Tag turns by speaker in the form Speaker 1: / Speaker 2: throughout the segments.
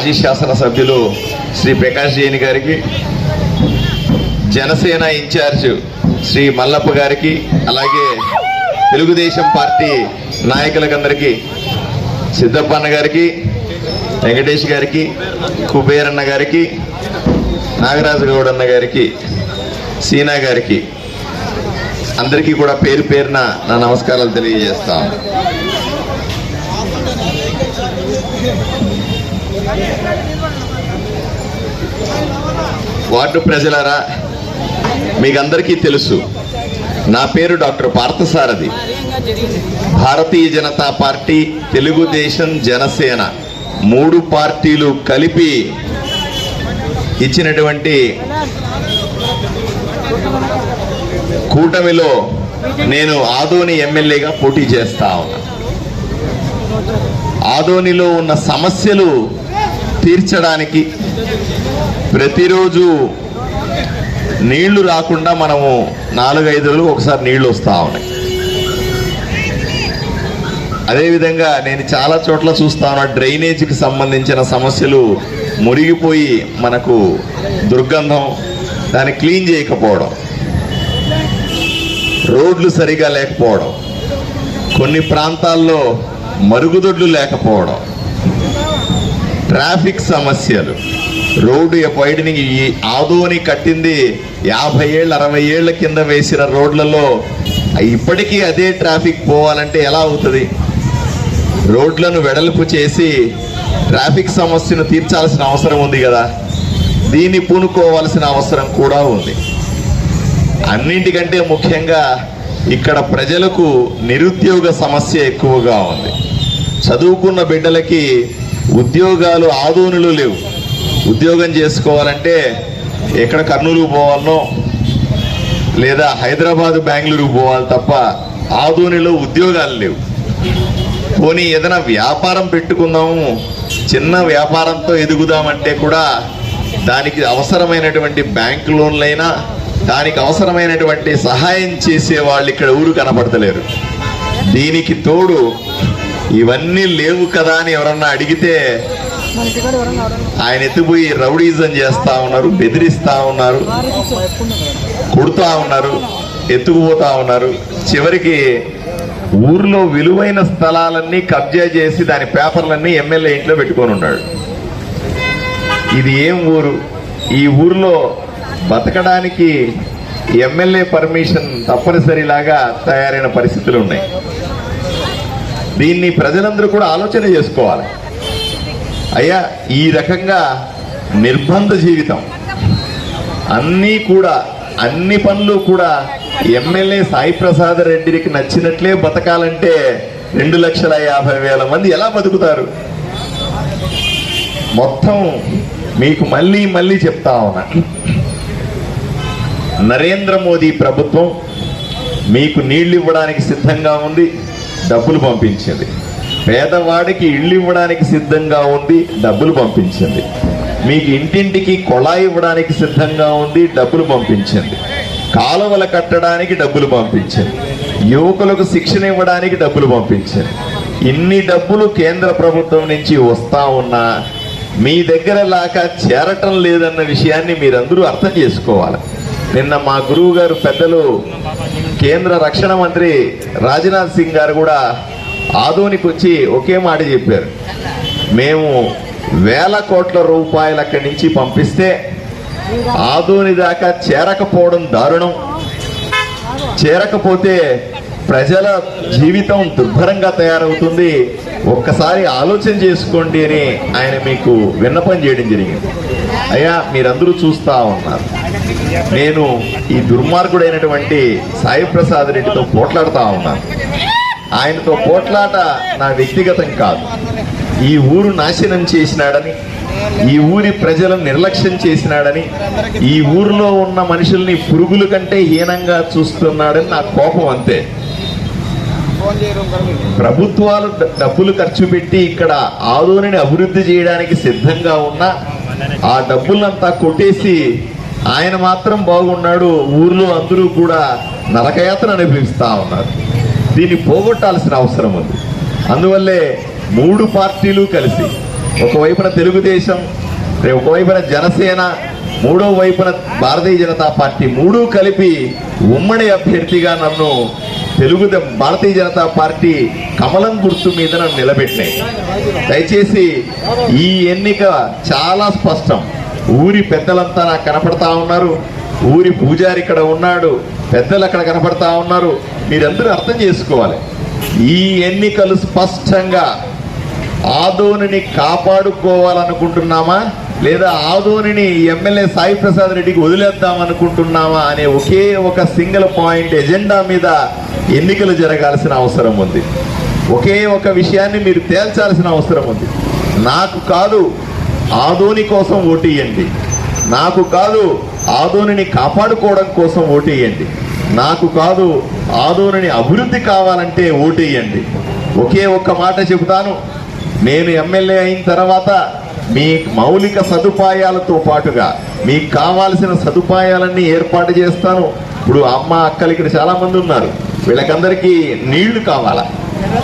Speaker 1: మాజీ శాసనసభ్యులు శ్రీ ప్రకాష్ జైన్ గారికి జనసేన ఇన్ఛార్జ్ శ్రీ మల్లప్ప గారికి అలాగే తెలుగుదేశం పార్టీ నాయకులకందరికీ సిద్ధప్పన్న గారికి వెంకటేష్ గారికి కుబేరన్న గారికి నాగరాజు గౌడన్న గారికి సీనా గారికి అందరికీ కూడా పేరు పేరున నా నమస్కారాలు తెలియజేస్తాను వార్డు ప్రజలారా మీకందరికీ తెలుసు నా పేరు డాక్టర్ పార్థసారథి. భారతీయ జనతా పార్టీ తెలుగుదేశం జనసేన మూడు పార్టీలు కలిపి ఇచ్చినటువంటి కూటమిలో నేను ఆదోని ఎమ్మెల్యేగా పోటీ చేస్తా ఉన్నా. ఆదోనిలో ఉన్న సమస్యలు తీర్చడానికి ప్రతిరోజు నీళ్ళు రాకుండా మనము నాలుగైదు రోజులు ఒకసారి నీళ్ళు వస్తూ ఉన్నాయి. అదేవిధంగా నేను చాలా చోట్ల చూస్తా ఉన్నా డ్రైనేజీకి సంబంధించిన సమస్యలు మురిగిపోయి మనకు దుర్గంధం దాన్ని క్లీన్ చేయకపోవడం రోడ్లు సరిగా లేకపోవడం కొన్ని ప్రాంతాల్లో మరుగుదొడ్లు లేకపోవడం ట్రాఫిక్ సమస్యలు. రోడ్డు బయటని ఈ ఆదోని కట్టింది యాభై ఏళ్ళు అరవై ఏళ్ళ కింద వేసిన రోడ్లలో. ఇప్పటికీ అదే ట్రాఫిక్ పోవాలంటే ఎలా అవుతుంది? రోడ్లను వెడల్పు చేసి ట్రాఫిక్ సమస్యను తీర్చాల్సిన అవసరం ఉంది కదా? దీన్ని పూనుకోవాల్సిన అవసరం కూడా ఉంది. అన్నింటికంటే ముఖ్యంగా ఇక్కడ ప్రజలకు నిరుద్యోగ సమస్య ఎక్కువగా ఉంది. చదువుకున్న బిడ్డలకి ఉద్యోగాలు ఆదోనులు లేవు. ఉద్యోగం చేసుకోవాలంటే ఎక్కడ కర్నూలు పోవాలనో లేదా హైదరాబాద్ బెంగళూరు పోవాలి తప్ప ఆదోనిలో ఉద్యోగాలు లేవు. పోనీ ఏదైనా వ్యాపారం పెట్టుకుందాము చిన్న వ్యాపారంతో ఎదుగుదామంటే కూడా దానికి అవసరమైనటువంటి బ్యాంక్ లోన్లైనా దానికి అవసరమైనటువంటి సహాయం చేసే వాళ్ళు ఇక్కడ ఊరు కనపడతలేరు. దీనికి తోడు ఇవన్నీ లేవు కదా అని ఎవరన్నా అడిగితే ఆయన ఎత్తిపోయి రౌడీజం చేస్తా ఉన్నారు బెదిరిస్తా ఉన్నారు కొడుతా ఉన్నారు ఎత్తుకుపోతా ఉన్నారు. చివరికి ఊర్లో విలువైన స్థలాలన్నీ కబ్జా చేసి దాని పేపర్లన్నీ ఎమ్మెల్యే ఇంట్లో పెట్టుకొని ఉన్నాడు. ఇది ఏం ఊరు? ఈ ఊర్లో బతకడానికి ఎమ్మెల్యే పర్మిషన్ తప్పనిసరిలాగా తయారైన పరిస్థితులు ఉన్నాయి. దీన్ని ప్రజలందరూ కూడా ఆలోచన చేసుకోవాలి. అయ్యా ఈ రకంగా నిర్బంధ జీవితం. అన్నీ కూడా అన్ని పనులు కూడా ఎమ్మెల్యే సాయి ప్రసాద్ రెడ్డికి నచ్చినట్లే బతకాలంటే రెండు లక్షల యాభై వేల మంది ఎలా బతుకుతారు? మొత్తం మీకు మళ్ళీ మళ్ళీ చెప్తా ఉన్నా. నరేంద్ర మోదీ ప్రభుత్వం మీకు నీళ్ళు ఇవ్వడానికి సిద్ధంగా ఉంది. డబ్బులు పంపించింది. పేదవాడికి ఇళ్ళు ఇవ్వడానికి సిద్ధంగా ఉంది డబ్బులు పంపించింది. మీకు ఇంటింటికి కొళాయి ఇవ్వడానికి సిద్ధంగా ఉంది డబ్బులు పంపించింది. కాలువలు కట్టడానికి డబ్బులు పంపించింది. యువకులకు శిక్షణ ఇవ్వడానికి డబ్బులు పంపించింది. ఇన్ని డబ్బులు కేంద్ర ప్రభుత్వం నుంచి వస్తా ఉన్నా మీ దగ్గర లాగా చేరటం లేదన్న విషయాన్ని మీరందరూ అర్థం చేసుకోవాలి. నిన్న మా గురువు గారు పెద్దలు కేంద్ర రక్షణ మంత్రి రాజ్నాథ్ సింగ్ గారు కూడా ఆదోనికి వచ్చి ఒకే మాట చెప్పారు. మేము వేల కోట్ల రూపాయలు అక్కడి నుంచి పంపిస్తే ఆదోని దాకా చేరకపోవడం దారుణం. చేరకపోతే ప్రజల జీవితం దుర్భరంగా తయారవుతుంది. ఒక్కసారి ఆలోచన చేసుకోండి అని ఆయన మీకు విన్నపం చేయడం జరిగింది. అయ్యా మీరందరూ చూస్తా ఉన్నారు. నేను ఈ దుర్మార్గుడైనటువంటి సాయి ప్రసాద్ రెడ్డితో పోట్లాడుతూ ఉన్నాను ఆయనతో పోట్లాట నా వ్యక్తిగతం కాదు. ఈ ఊరు నాశనం చేసినాడని ఈ ఊరి ప్రజలను నిర్లక్ష్యం చేసినాడని ఈ ఊరిలో ఉన్న మనుషుల్ని పురుగుల కంటే హీనంగా చూస్తున్నాడని నా కోపం అంతే. ప్రభుత్వాలు డ- డబ్బులు ఖర్చు పెట్టి ఇక్కడ ఆదోనిని అభివృద్ధి చేయడానికి సిద్ధంగా ఉన్న ఆ డబ్బులంతా కొట్టేసి ఆయన మాత్రం బాగున్నాడు ఊర్లో అందరూ కూడా నరకయాత్ర అనుభవిస్తా ఉన్నారు. దీన్ని పోగొట్టాల్సిన అవసరం ఉంది. అందువల్లే మూడు పార్టీలు కలిసి ఒకవైపున తెలుగుదేశం ఒకవైపున జనసేన మూడో వైపున భారతీయ జనతా పార్టీ మూడు కలిపి ఉమ్మడి అభ్యర్థిగా నన్ను తెలుగు భారతీయ జనతా పార్టీ కమలం గుర్తు మీద నన్ను నిలబెట్టినాయి. దయచేసి ఈ ఎన్నిక చాలా స్పష్టం. ఊరి పెద్దలంతా నాకు కనపడతా ఉన్నారు. ఊరి పూజారి ఇక్కడ ఉన్నాడు. పెద్దలు అక్కడ కనపడతా ఉన్నారు. మీరందరూ అర్థం చేసుకోవాలి. ఈ ఎన్నికలు స్పష్టంగా ఆదోనిని కాపాడుకోవాలనుకుంటున్నామా? లేదా ఆదోనిని ఎమ్మెల్యే సాయి ప్రసాద్ రెడ్డికి వదిలేద్దాం అనుకుంటున్నామా అనే ఒకే ఒక సింగిల్ పాయింట్ ఎజెండా మీద ఎన్నికలు జరగాల్సిన అవసరం ఉంది. ఒకే ఒక విషయాన్ని మీరు తేల్చాల్సిన అవసరం ఉంది. నాకు కాదు ఆదోని కోసం ఓటేయండి. నాకు కాదు ఆదోనిని కాపాడుకోవడం కోసం ఓటేయండి. నాకు కాదు ఆదోనిని అభివృద్ధి కావాలంటే ఓటేయండి. ఒకే ఒక్క మాట చెబుతాను. నేను ఎమ్మెల్యే అయిన తర్వాత మీ మౌలిక సదుపాయాలతో పాటుగా మీకు కావాల్సిన సదుపాయాలన్నీ ఏర్పాటు చేస్తాను. ఇప్పుడు అమ్మ అక్కలు ఇక్కడ చాలామంది ఉన్నారు. వీళ్ళకందరికీ నీళ్ళు కావాలా?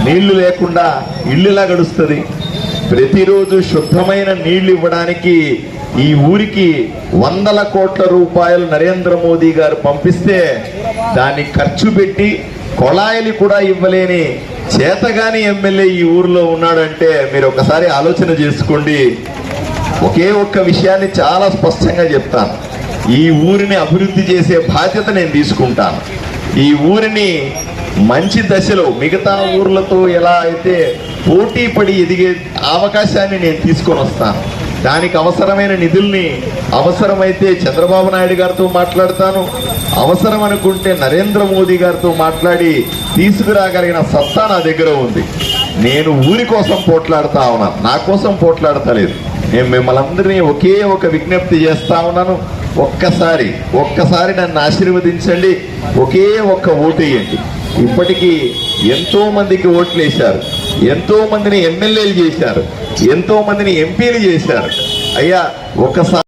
Speaker 1: నీళ్ళు లేకుండా ఇల్లులా గడుస్తుంది. ప్రతిరోజు శుద్ధమైన నీళ్ళు ఇవ్వడానికి ఈ ఊరికి వందల కోట్ల రూపాయలు నరేంద్ర మోదీ గారు పంపిస్తే దాన్ని ఖర్చు పెట్టి కొళాయిలు కూడా ఇవ్వలేని చేతగాని ఎమ్మెల్యే ఈ ఊరిలో ఉన్నాడంటే మీరు ఒకసారి ఆలోచన చేసుకోండి. ఒకే ఒక్క విషయాన్ని చాలా స్పష్టంగా చెప్తాను. ఈ ఊరిని అభివృద్ధి చేసే బాధ్యత నేను తీసుకుంటాను. ఈ ఊరిని మంచి దశలో మిగతా ఊర్లతో ఎలా అయితే పోటీ పడి ఎదిగే అవకాశాన్ని నేను తీసుకొని వస్తాను. దానికి అవసరమైన నిధుల్ని అవసరమైతే చంద్రబాబు నాయుడు గారితో మాట్లాడతాను. అవసరం అనుకుంటే నరేంద్ర మోదీ గారితో మాట్లాడి తీసుకురాగలిగిన సత్తా నా దగ్గర ఉంది. నేను ఊరి కోసం పోట్లాడుతా ఉన్నాను. నా కోసం పోట్లాడతలేదు. నేను మిమ్మల్ని అందరినీ ఒకే ఒక విజ్ఞప్తి చేస్తా ఉన్నాను. ఒక్కసారి ఒక్కసారి నన్ను ఆశీర్వదించండి. ఒకే ఒక్క ఓటు వేయండి. ఇప్పటికీ ఎంతో మందికి ఓట్లు వేశారు. ఎంతో మందిని ఎమ్మెల్యేలు చేశారు. ఎంతో మందిని ఎంపీలు చేశారు. అయ్యా ఒక్కసారి